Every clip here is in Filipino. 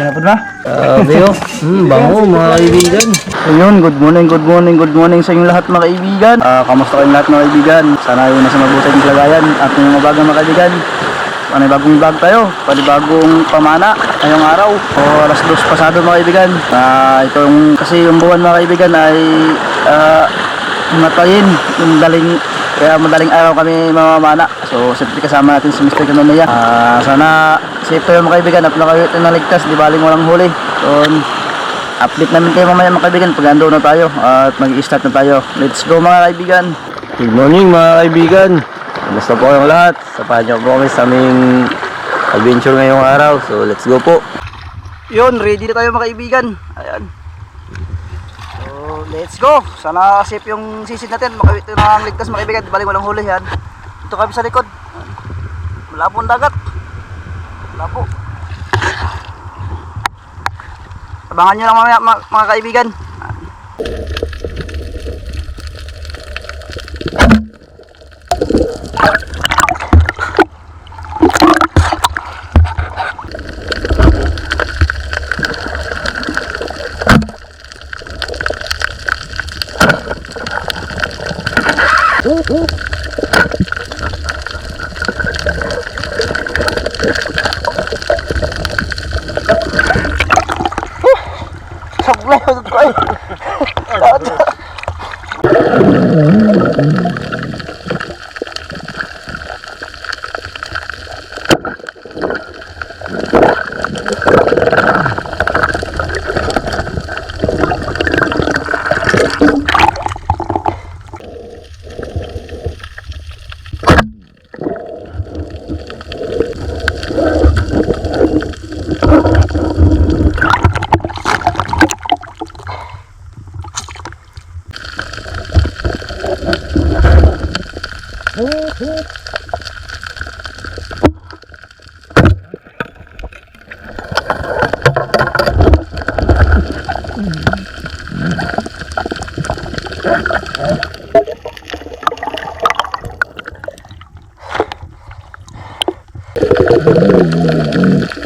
Ganapod ba? Grabe oh. Hmm, bango mga kaibigan. Ayun, good morning, good morning, good morning sa inyong lahat mga kaibigan. Ah, kamusta kayong lahat mga kaibigan? Sana yun nasa mabuting kalagayan at ngayong umaga mga kaibigan. Panibagong vlog tayo, panibagong pamana ngayong araw. O alas dos pasado mga kaibigan. Ah, ito yung, kasi yung buwan mga kaibigan ay ah, matayin, yung daling kaya madaling araw kami mamamana. So, siyempre kasama natin si Mr. Kanonaya. Ah, sana safe kayo mga kaibigan at nakayo ito naligtas, di baling walang huli. So, update namin kayo mamaya mga kaibigan pag ando na tayo at mag-start na tayo. Let's go mga kaibigan. Good morning mga kaibigan. Kumusta po kayong lahat? Sapahan niyo po kami sa aming adventure ngayong araw. So let's go po. Yun, ready na tayo mga kaibigan. Ayan. So, let's go. Sana safe yung sisid natin. Makawit na ang ligtas mga kaibigan. Di baling walang huli yan. Ito kami sa likod. Wala pong dagat. Wala po. Abangan nyo lang mamaya mga, mga kaibigan. Meus dois. Ko ko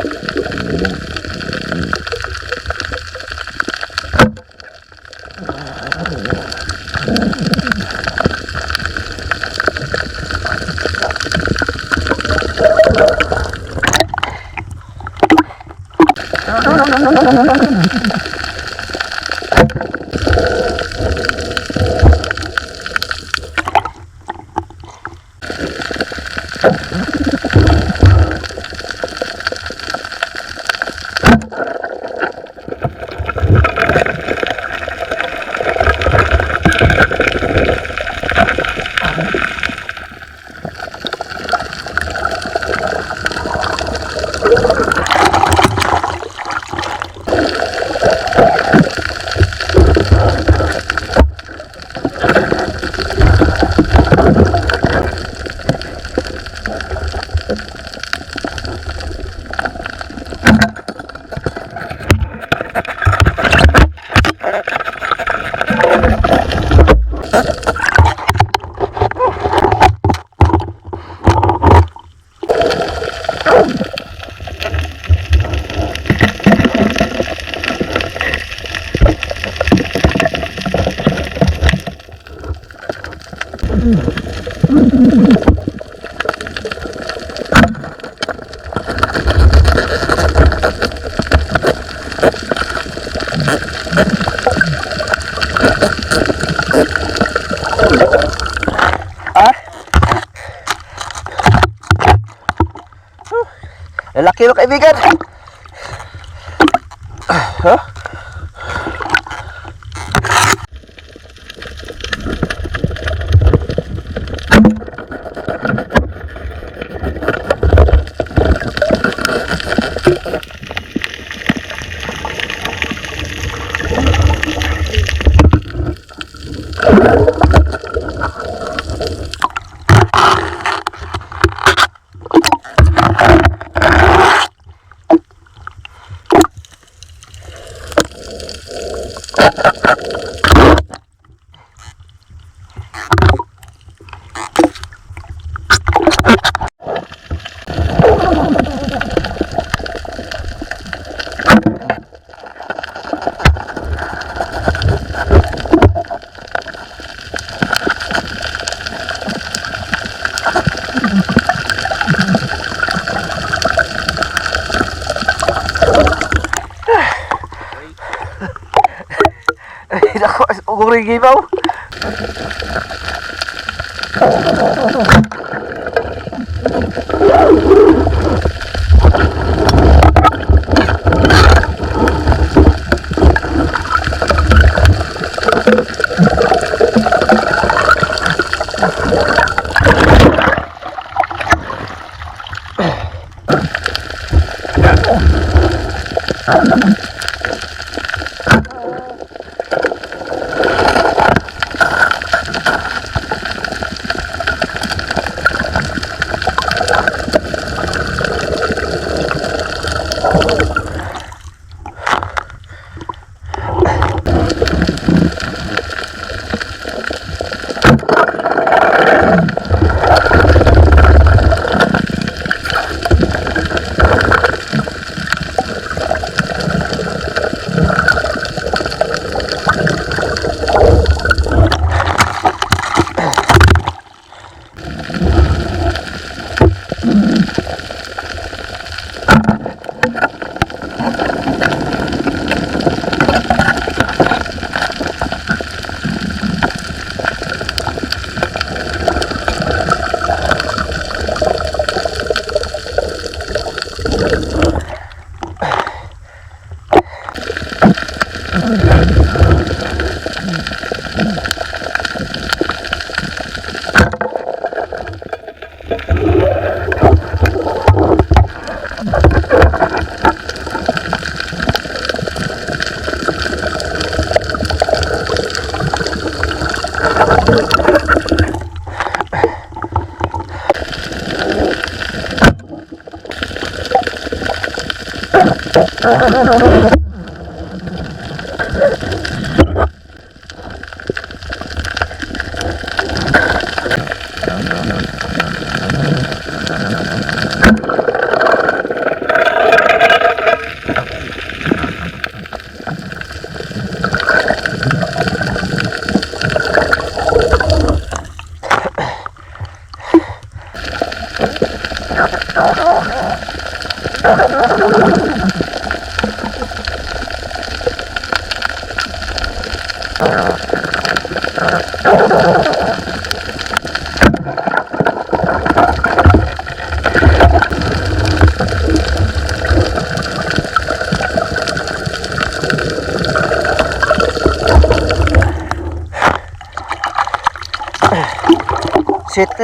ay. Lalaki mo kaibigan. Kukurigi pa.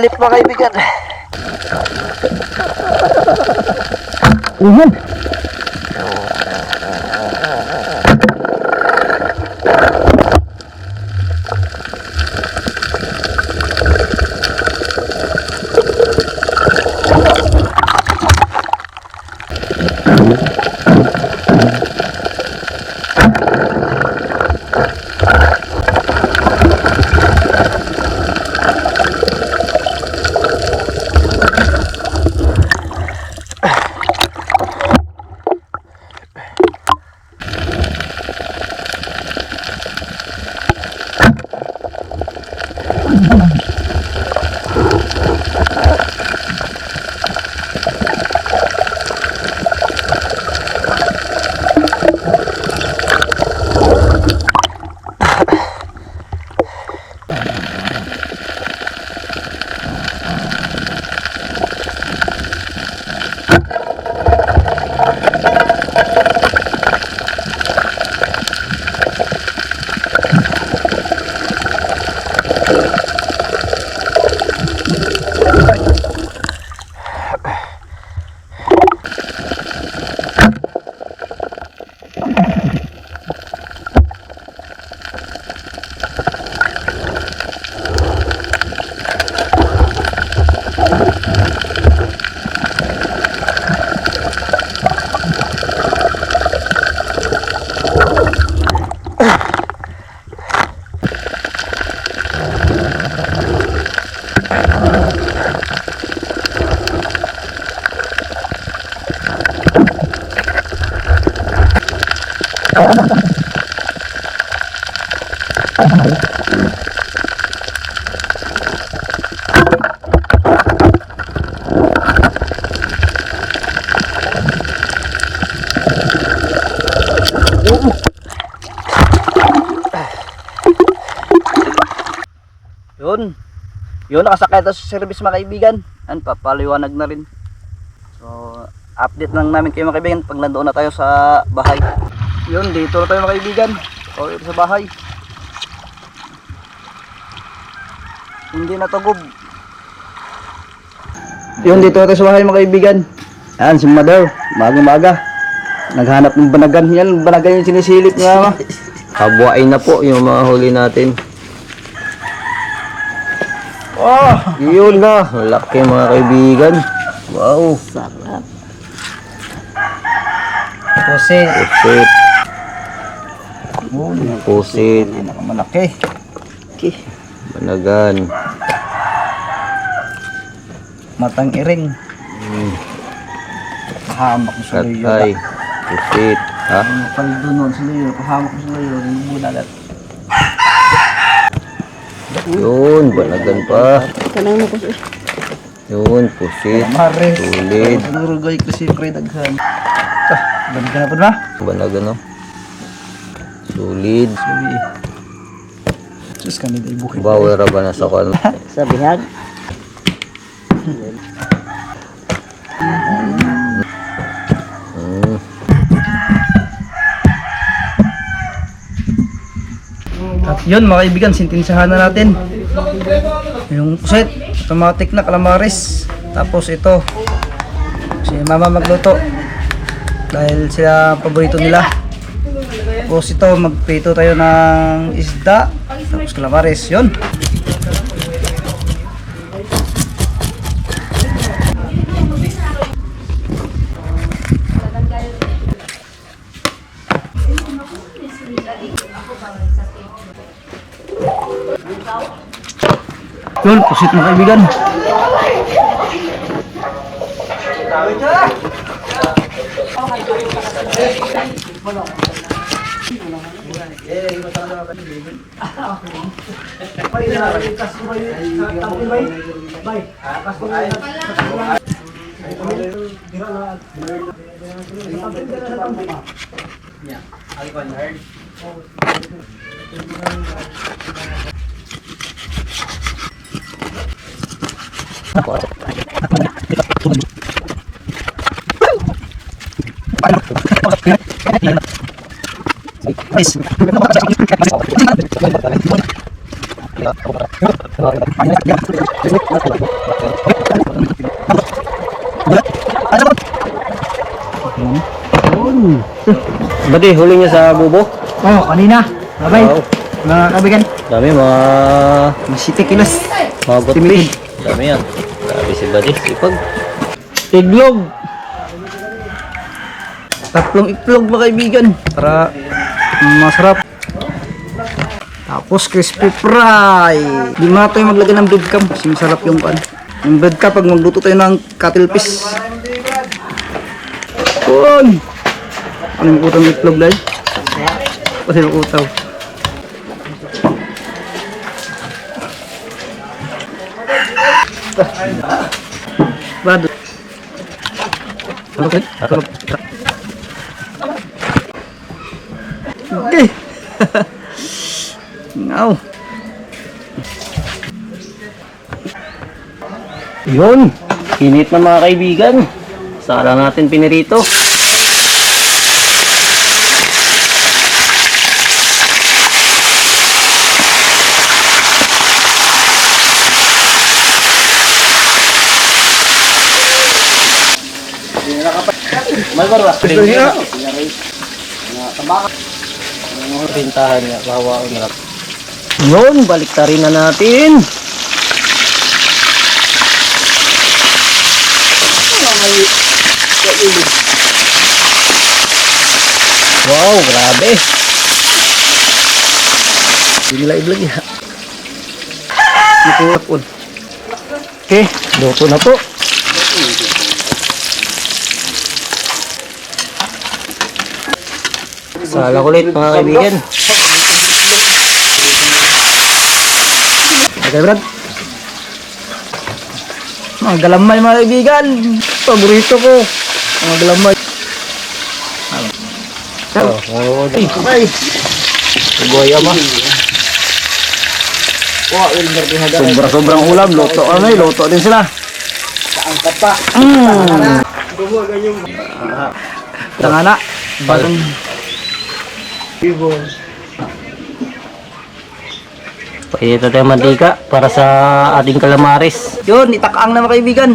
Sitlip mga kaibigan. Yun. Yeah. Yun, nakasakay tayo sa service mga kaibigan. Yan, papaliwanag na rin. So, update lang namin kayo mga kaibigan pag nandoon na tayo sa bahay. Yun, dito na tayo mga kaibigan. O, sa bahay. Hindi natagob. Yun, dito na tayo sa bahay mga kaibigan. Yan, si mother. Maga-maga. Naghanap ng banagan. Yan, banagan yung sinisilip nga. Kabuay na po yung mga huli natin. Oh! Yun na, laki mga kaibigan. Wow, Sarap. Pusit. pusit, Oh, pusit, Pinakamalaki. Okay. banagan. Matang iring. Hmm, Pahamak mo sa layo. katay, pusit. Ha? Paldo nun sa layo. Pahamak mo sa layo. Yung bunalat. Yun, banagan pa. Kanang mo ko siya. Yun, pusit, Mares. Tulid. Nurugay ko si Fred Aghan. Ah, ka na po na. banagan no. Sulid. Sabi. Diyos kami na ibukin. Bawal ra ba na sa kwan? Sa bihag. yun mga kaibigan, sintinsahan na natin. Yung set, automatic na calamares. Tapos ito, si mama magluto. Dahil sila paborito nila. Tapos ito, magprito tayo ng isda. Tapos calamares, yun. Yun, pusit mga kaibigan. Bati, huli niya sa bubo. Oh, kanina. Bye-bye. Wow. Mga kaibigan, Dami mga masiti kilos. mga good Timid. fish. Dami yan. Grabe si Bati, sipag. Iglog. Tatlong itlog mga kaibigan. Para masarap. Tapos crispy fry. Di mo na tayo maglagay ng breadcam kasi masarap yung pan. Yung breadcam pag magluto tayo ng cuttlefish. Kun! Ano yung utang itlog dahil? Kasi yung utaw. Bado. Okay. Okay. Ngaw. Yun. Init na mga kaibigan. Sala natin pinirito. Malbaro. Gusto niya? Pintahan niya. Bawa ang harap. Yun. Baliktarin na natin. Wow, grabe. Hindi nila i-vlog ya. Ito. Okay, luto na po. Sala ulit mga kaibigan. Okay, Brad. Mga galamay mga kaibigan. Paborito ko. Mga galamay. Oh, oh, Ay, Buhay ama. Sobra sobrang ulam, luto kami, luto din sila. Mm. Tangana. Bagong Pwede tayo mantika para sa ating kalamaris. Yun, itakaang na mga kaibigan.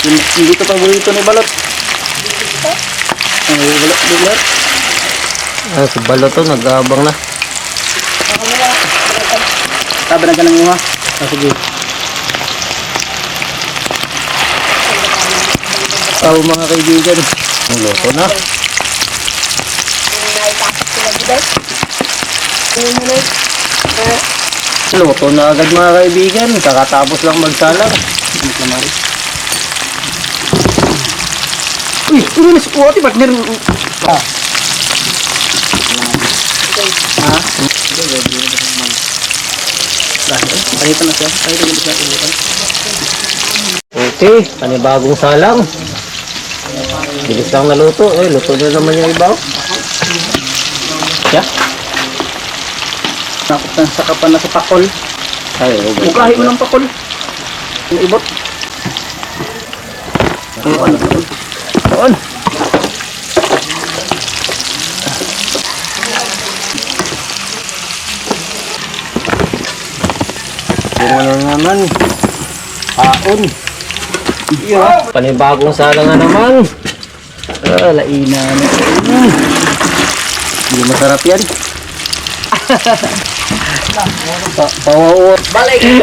Hindi ito paborito ni Balot. Ang balot, balot. Ah, si Balo to, nag-aabang na. Sabi na ka ng iwa. Ah, sige. Tao mga kaibigan. Luto na. Luto na agad mga kaibigan. Kakatapos lang magsalang. Uy, ulo na si Kuwati, partner. Ah. Ha? Okay, panibagong salang. Bilis lang naluto. Eh, luto na naman yung ibaw. Yeah. Nakot na sa kapan na sa pakol. Ay, okay. Bukahin mo ng pakol. Yung ibot. Doon. Doon. Yung ano naman. Paon. Yeah. Panibagong salang na naman. Ah, laina na. Mm. Hindi masarap yan. Pa pawawa. Balik!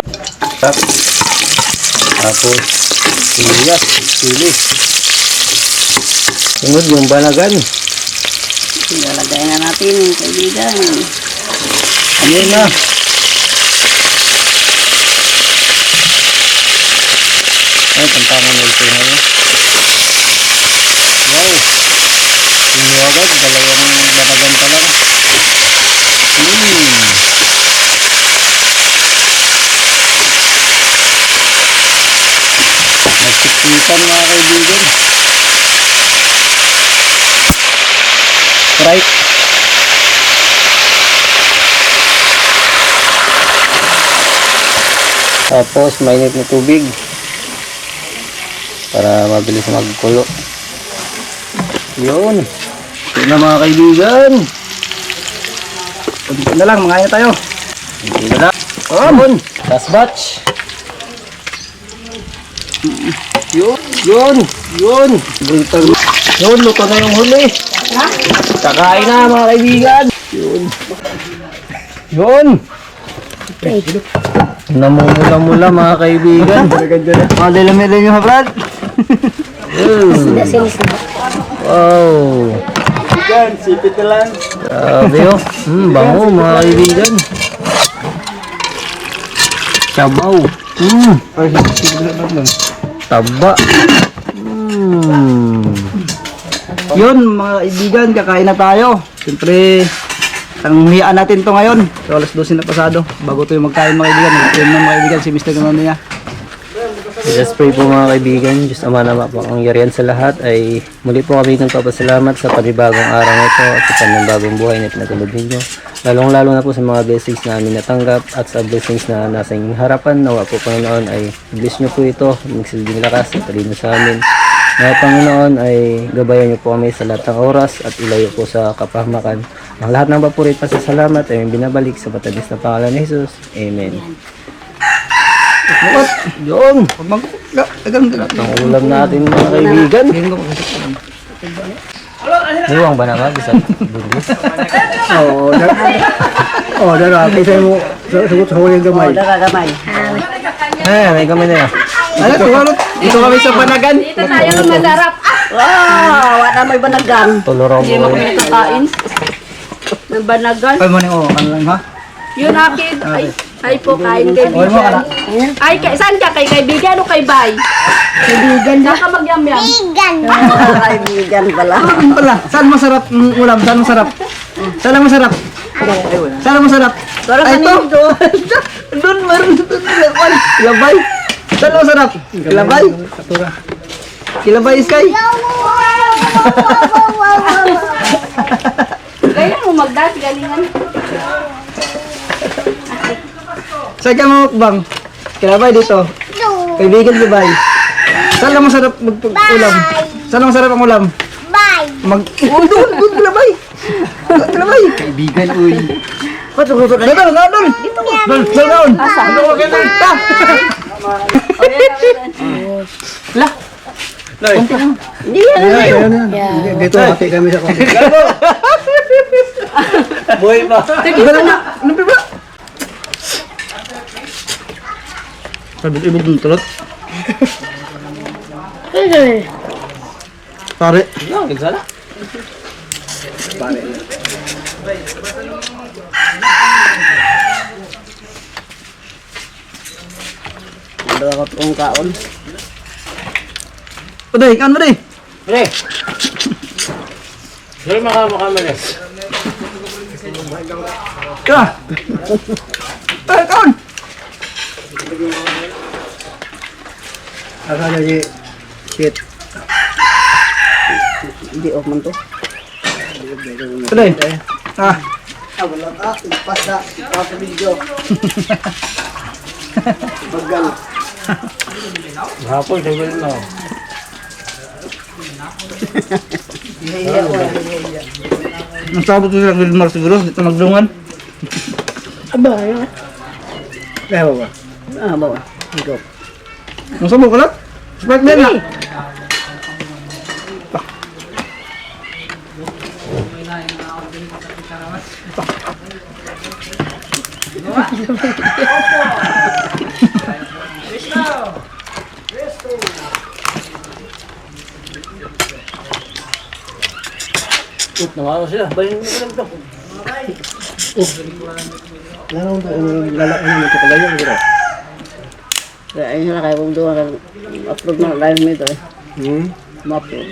Tapos, sibuyas, sili. Sunod yung banagan. Ilalagay na natin, kaibigan. Ano na? Ay, pantangan na ito na yun. Wow! Sino agad? Dalawang banagan pa lang. Hmm. Nagsiksikan mga kaibigan. Right. Tapos mainit na tubig para mabilis magkulo. Yun. Ito na mga kaibigan. Kunti na lang, mga tayo. Hindi na lang. On! Last batch. Yun, yun, yun. Brutal. Yun, luto na yung huli. Kakain na mga kaibigan. Yun. Yun. Namumula-mula mga kaibigan. Mga dalamilin yung habrad. Wow. Yan, sipit na lang. Grabe oh. Hmm, bango mga kaibigan. Sabaw. Hmm, taba. Hmm. Yun, mga kaibigan, kakain na tayo. Siyempre, tanghiyaan natin to ngayon. So, alas 12 na pasado. Bago tayo magkain mga kaibigan. Nag-film na mga kaibigan si Mr. Gamamaya. Just pray po mga kaibigan, Diyos Ama na mapangyarihan sa lahat ay muli po kami nagpapasalamat sa panibagong araw na ito at sa panibagong buhay na pinatulog ninyo. Lalong lalo na po sa mga blessings na amin natanggap at sa blessings na nasa inyong harapan. Nawa po Panginoon ay bless nyo po ito, magsilbing lakas at talino sa amin. Nawa Panginoon ay gabayan nyo po kami sa lahat ng oras at ilayo po sa kapahamakan. Ang lahat ng papurit pa sa salamat ay binabalik sa matamis na pangalan ni Jesus. Amen. Bukot! Yun! Huwag mag... Ang ulam natin mga kaibigan. Niwang ba naman? Bisa bundis. Oo. Oo, dar... Kaysa mo, sagot sa huling gamay. Daragamay. Eh, may kami na yan. Ano, tuwarot? Ito kami sa panagan. Dito tayo masarap. Wow, wala may banagan. Tulorong Hindi mo kami nakakain. Ng banagan. Ay, mo oh, ano lang ha? Yun akin. Ay, ay po, kain kaibigan. Ay, kay, saan ka? Kay kaibigan o kay bay? Kaibigan. Saan ka magyam-yam? Kaibigan pala. Ano pala? Saan masarap ang ulam? Saan masarap? Saan ang masarap? Saan ang masarap? Ay, ito. Doon, meron doon. Kilabay. Saan ang masarap? Kilabay. Kilabay, Sky. Kaya mo mag-dance, galingan. Saan ka mamukbang? Kilabay dito. Kaibigan ko bay. Saan lang masarap mag-ulam? Saan lang masarap ang ulam? Bye. Mag... Oh, doon, doon, kilabay. Kilabay. Kaibigan, uy. Ba't gusto na? Doon, doon, doon. Dito ko. Doon, doon, doon. Doon, yan, doon. Ta. La. Loy. Hindi yan, ano yun. Dito, ate kami sa kong. Buhay pa. Sige, sana. Ano pa ba? Sabit-ibig ng tulot. Pare. No, nagsala. Pare. Wala ka itong kaon. Uday, kan mo day. Pre! Sir, makamakamalis. Ka. Ay, kaon. Akala niya, shit. Hindi off man to. Uday. Ah. Hapon, sabihin mo. Nasabot ko silang Wilmar siguro. Dito magdungan. Aba, yun. Ba ba? Ah, ba ba? Ikaw. Nasabot ka lang? Sprite din na. Ut, nawawa sila. Bayin mo lang to. Lalo to, lalaki na ito kalayo. Kaya ayun na kayo kung doon upload na live mo ito eh. Hmm? Ma-upload.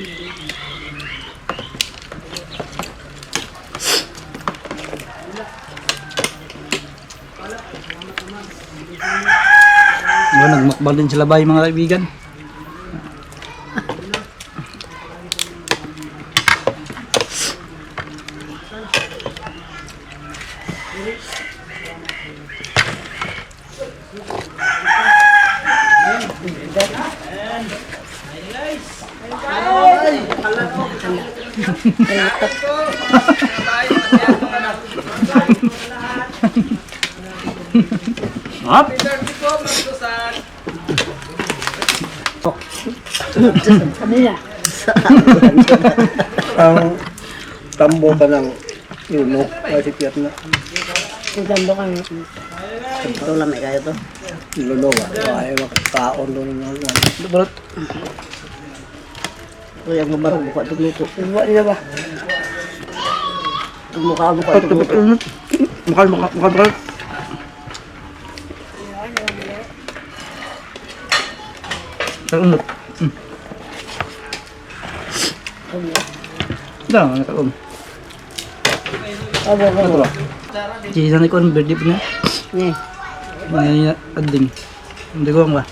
Diba, nagmukbang din sila bay mga kaibigan. Ang tambo ka ng yuno. Kasi piyat na. Kung ganda ka nga. Ito lang may kayo to. Luno ba? Ay, makakaon doon ng Balot. Kaya ang mabarang mukha itong luto. Iba niya ba? Ang mukha mukha itong luto. Mukha, mukha, mukha, mukha. Kalunod. Hmm. Dah, nak kalun. Aba, aba. Ito ba? Chisan ni kon birthday punya. Nye. Mga ading. Hindi ko ba?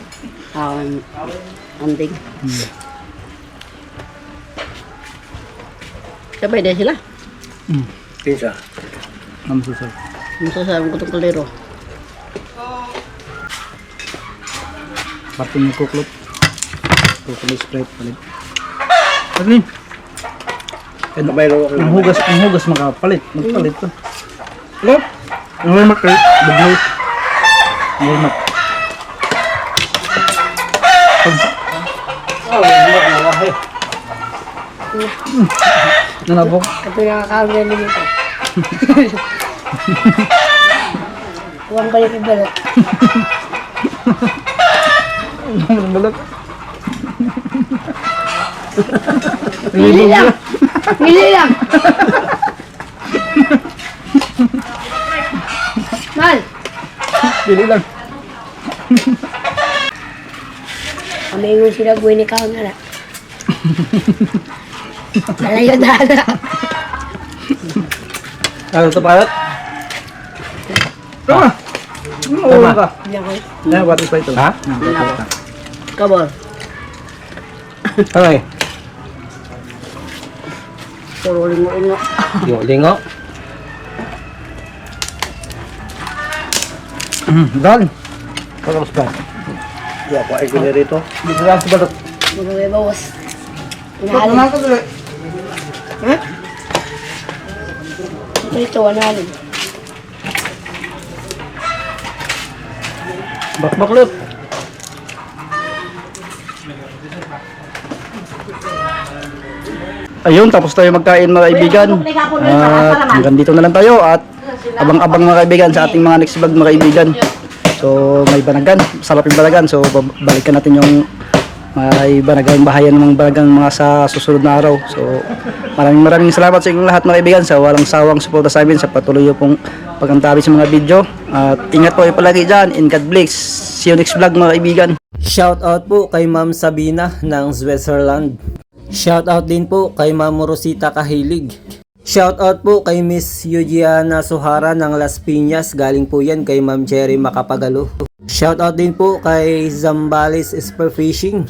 Awan. Anding. Sabay din sila. Hmm. Pinsa. Ang susal. Masasabi ko itong kalero. Pati mo kuklop. Kuklop sprite palit. Ito may lo ako. Ang hugas, ang hugas makapalit. Magpalit to. Hello? Ang Walmart kayo. Bugay. Ang Walmart. Nanabok. Ito yung nakakawin na dito. Huwag balik yung balot. Ang balot. Pili lang! Pili lang! Mal! Pili lang. Kami sila buhay ni Kao na. Nalayo na na. Ano ito palat? Tama. Tama ka. Ano ba ito ito? Ha? Kabol. Okay. Puro lingo-ingo. Yo, lingo. Dal. Pagkabas ba? Di ako ay guli rito. Dito lang sa balot. Hmm? Dito may bawas. Inahalin. Ito na Ha? Ito, wanahalin. Bakbaklot. Bakbaklot. Ayun, tapos tayo magkain mga kaibigan. At hanggang dito na lang tayo at abang-abang mga kaibigan sa ating mga next vlog mga kaibigan. So may banagan, sarap yung banagan. So balikan natin yung may banagang bahayan ng mga banagang mga sa susunod na araw. So maraming maraming salamat sa inyong lahat mga kaibigan sa walang sawang suporta sa amin sa patuloy pong pagkantabi sa mga video. At ingat po kayo palagi dyan. In God bless. See you next vlog mga kaibigan. Shout out po kay Ma'am Sabina ng Switzerland. Shout out din po kay Ma'am Rosita Kahilig. Shout out po kay Miss Yujiana Suhara ng Las Piñas. Galing po yan kay Ma'am Cherry Makapagalo. Shout out din po kay Zambales Spearfishing.